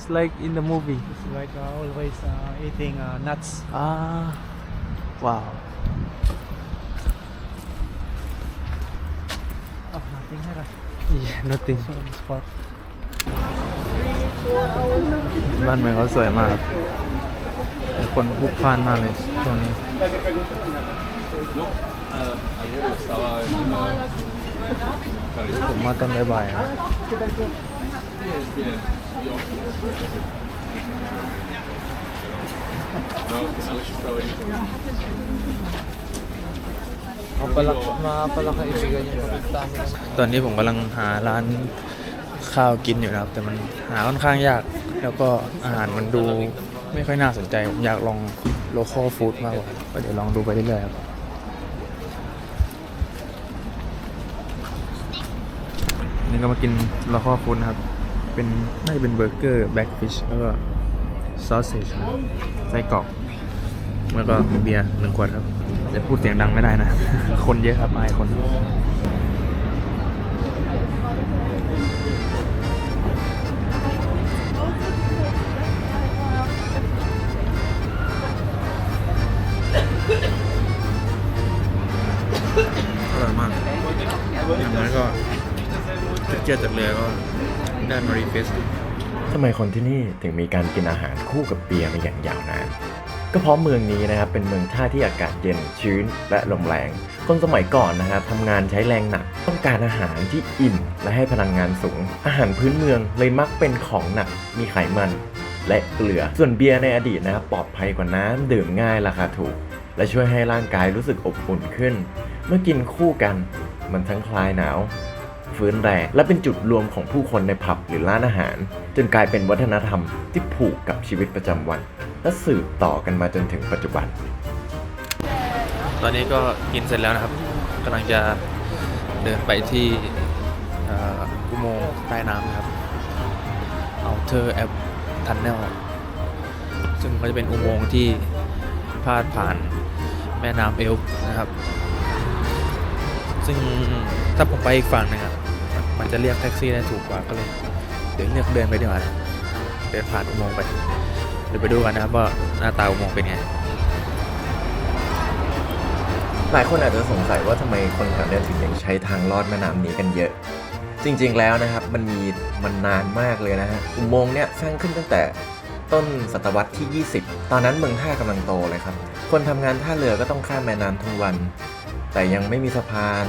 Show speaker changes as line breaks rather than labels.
It's like in the movie.
It's like uh, always uh, eating uh, nuts.
Ah, wow.
Oh, nothing here.
Yeah, nothing.
So on the spot.
บ้านเมืองเขาสวยมากครับแต่คนพลุกพล่านมากเลยช่วงนี้ ผมมาตอนบ่ายๆครับ เอาปลามาปลาคา ibigan yung kapitan ตอนนี้ผมกำลังหาร้านข้าวกินอยู่นะครับ แต่มันหาค่อนข้างยาก แล้วก็อาหารมันดูไม่ค่อยน่าสนใจ ผมอยากลอง local food มากกว่าก็เดี๋ยวลองดูไปเรื่อยๆครับ นี่ก็มากินลคอฟูดนะครับ เป็นน่าจะเป็นเบอร์เกอร์แบ็กฟิชแล้วก็ซอสเซจไส้กรอก แล้วก็เบียร์หนึ่งขวดครับจะพูดเสียงดังไม่ได้นะ คนเยอะครับอายคนอร่อยมากอย่างน้อยก็เจียจากเรือก็ ได้มารีเฟส
ทำไมคนที่นี่ถึงมีการกินอาหารคู่กับเบียร์มาอย่างยาวนาน ก็เพราะเมืองนี้นะครับเป็นเมืองท่าที่อากาศเย็นชื้นและลมแรง คนสมัยก่อนนะครับทำงานใช้แรงหนัก ต้องการอาหารที่อิ่มและให้พลังงานสูง อาหารพื้นเมืองเลยมักเป็นของหนัก มีไขมันและเกลือ ส่วนเบียร์ในอดีตนะครับปลอดภัยกว่าน้ำดื่มง่ายราคาถูก และช่วยให้ร่างกายรู้สึกอบอุ่นขึ้น เมื่อกินคู่กันมันทั้งคลายหนาว ฟื้นแรงและเป็นจุดรวมของผู้คนในผับหรือร้านอาหาร จนกลายเป็นวัฒนธรรมที่ผูกกับชีวิตประจำวัน และสืบต่อกันมาจนถึงปัจจุบัน
ตอนนี้ก็กินเสร็จแล้วนะครับกำลังจะเดินไปที่เอ่ออุโมงค์ใต้น้ำนะครับ Outer App Tunnel ซึ่งก็จะเป็นอุโมงค์ที่พาดผ่านแม่น้ำเอล์นะครับ ซึ่งถ้าผมไปอีกฝั่งนึงอะ มันจะเรียกแท็กซี่ได้ถูกกว่าก็เลย เดี๋ยวเลือกเดินไปดีกว่าเดินผ่านอุโมงค์ไปเดี๋ยวไปดูกันนะครับว่าหน้าตาอุโมงค์เป็นไง
หลายคนอาจจะสงสัยว่าทำไมคนแถวนี้ถึงยังใช้ทางลอดแม่น้ำนี้กันเยอะ จริงๆแล้วนะครับมันมีมันนานมากเลยนะฮะอุโมงค์เนี่ยสร้างขึ้นตั้งแต่ต้นศตวรรษที่ 20 ตอนนั้นเมืองท่ากำลังโตเลยครับ คนทำงานท่าเรือก็ต้องข้ามแม่น้ำทุกวัน แต่ยังไม่มีสะพาน